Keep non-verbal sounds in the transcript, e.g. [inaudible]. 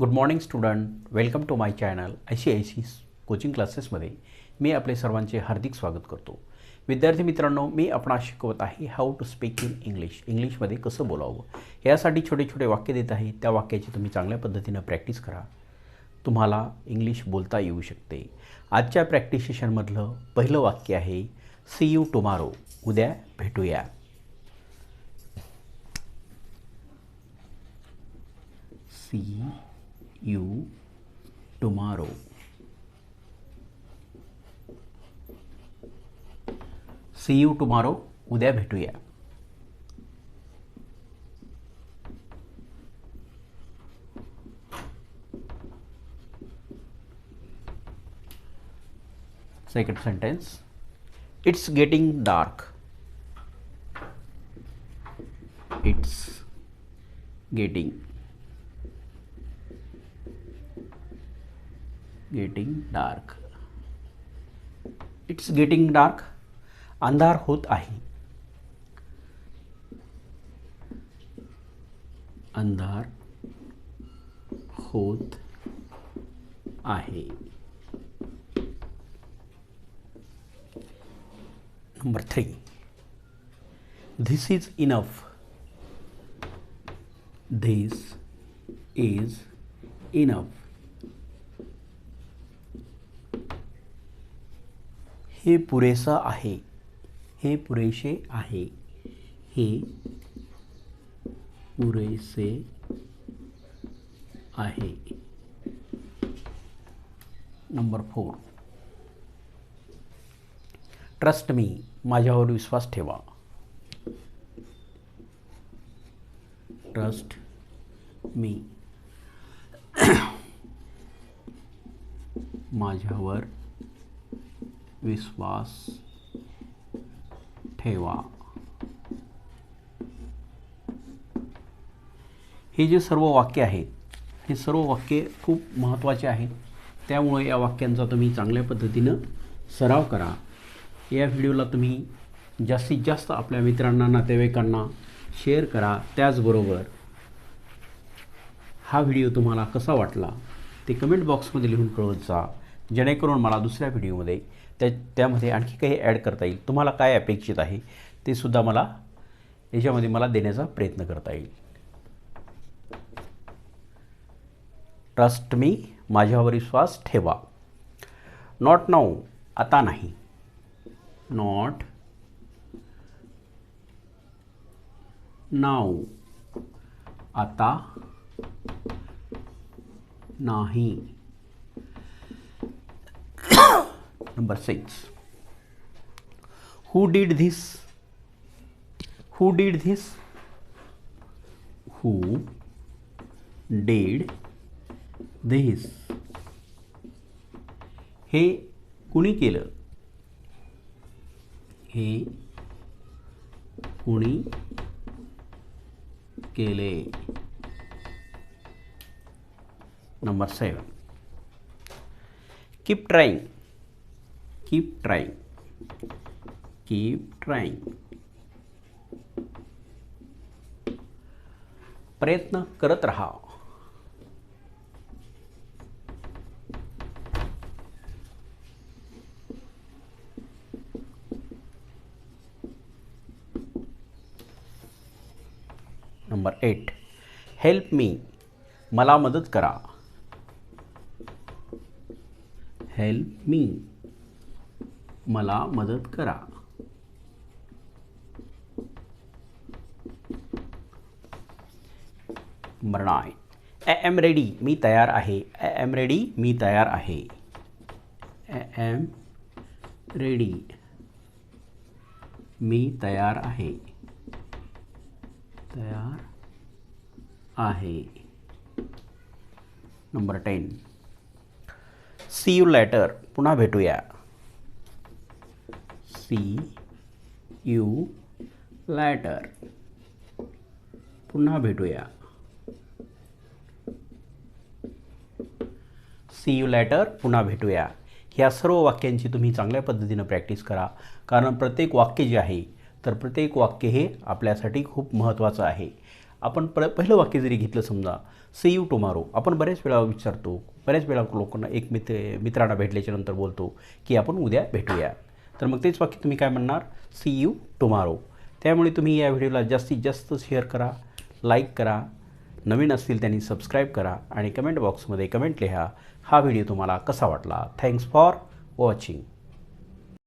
Good morning student welcome to my channel I C I C coaching क्लासेसमध्ये मी आपले सर्वांचे हार्दिक स्वागत करतो. विद्यार्थी मित्रांनो मी आपणास शिकवत आहे how to speak in English इंग्लिशमध्ये कसं बोलावं? यासाठी छोटे छोटे वाक्य देत आहे. त्या वाक्याची तुम्ही चांगल्या पद्धतीनं प्रॅक्टिस करा. तुम्हाला इंग्लिश बोलता येऊ शकते. आजच्या प्रॅक्टिस सेशनमधलं पहिलं वाक्य आहे सी यू टुमारो उद्या भेटूया. See you tomorrow see you tomorrow उद्या भेटूया second sentence it's getting dark it's getting getting dark it's getting dark अंधार होत आहे. अंधार होत आहे. Number three this is enough this is enough हे पुरेसं आहे. हे पुरेसे आहे. हे पुरेसे आहे. नंबर फोर ट्रस्ट मी माझ्यावर विश्वास ठेवा. ट्रस्ट मी [coughs] माझ्यावर विश्वास ठेवा. हे जे सर्व वाक्य आहेत हे सर्व वाक्ये खूप महत्त्वाचे आहेत. त्यामुळे या वाक्यांचा तुम्ही चांगल्या पद्धतीनं सराव करा. या व्हिडिओला तुम्ही जास्तीत जास्त आपल्या मित्रांना नातेवाईकांना शेअर करा. त्याचबरोबर हा व्हिडिओ तुम्हाला कसा वाटला ते कमेंट बॉक्समध्ये लिहून कळवत जा. जेणेकरून मला दुसऱ्या व्हिडिओमध्ये त्या त्यामध्ये आणखी काही ॲड करता येईल. तुम्हाला काय अपेक्षित आहे ते सुद्धा मला याच्यामध्ये मला देण्याचा प्रयत्न करता येईल. ट्रस्ट मी माझ्यावर विश्वास ठेवा. नॉट नाऊ आता नाही. नॉट नाऊ आता नाही. Number 6 who did this who did this who did this हे कुणी केलं हे कुणी केले number seven keep trying keep trying keep trying प्रयत्न करत राहा. नंबर एट हेल्प मी मला मदत करा. हेल्प मी मला मदत करा. आय एम रेडी मी तयार आहे. आय एम रेडी मी तयार आहे. आय एम रेडी मी तयार आहे. तयार आहे. Number ten see you later पुन्हा भेटूया. See you later. पुन्हा भेटूया. सी यू लॅटर पुन्हा भेटूया. ह्या सर्व वाक्यांची तुम्ही चांगल्या पद्धतीनं प्रॅक्टिस करा. कारण प्रत्येक वाक्य जे आहे तर प्रत्येक वाक्य हे आपल्यासाठी खूप महत्त्वाचं आहे. आपण प्र पहिलं वाक्य जरी घेतलं समजा सी यू टुमारो आपण बऱ्याच वेळा विचारतो बऱ्याच वेळा लोकांना एक मित्र मित्रांना भेटल्याच्यानंतर बोलतो की आपण उद्या भेटूया. तर मग तेच वाक्य तुम्ही काय म्हणणार? सी यू टुमारो त्यामुळे तुम्ही या व्हिडिओला जास्तीत जास्त शेअर करा लाईक करा नवीन असतील त्यांनी सबस्क्राईब करा आणि कमेंट बॉक्समध्ये कमेंट लिहा. हा व्हिडिओ तुम्हाला कसा वाटला? Thanks for watching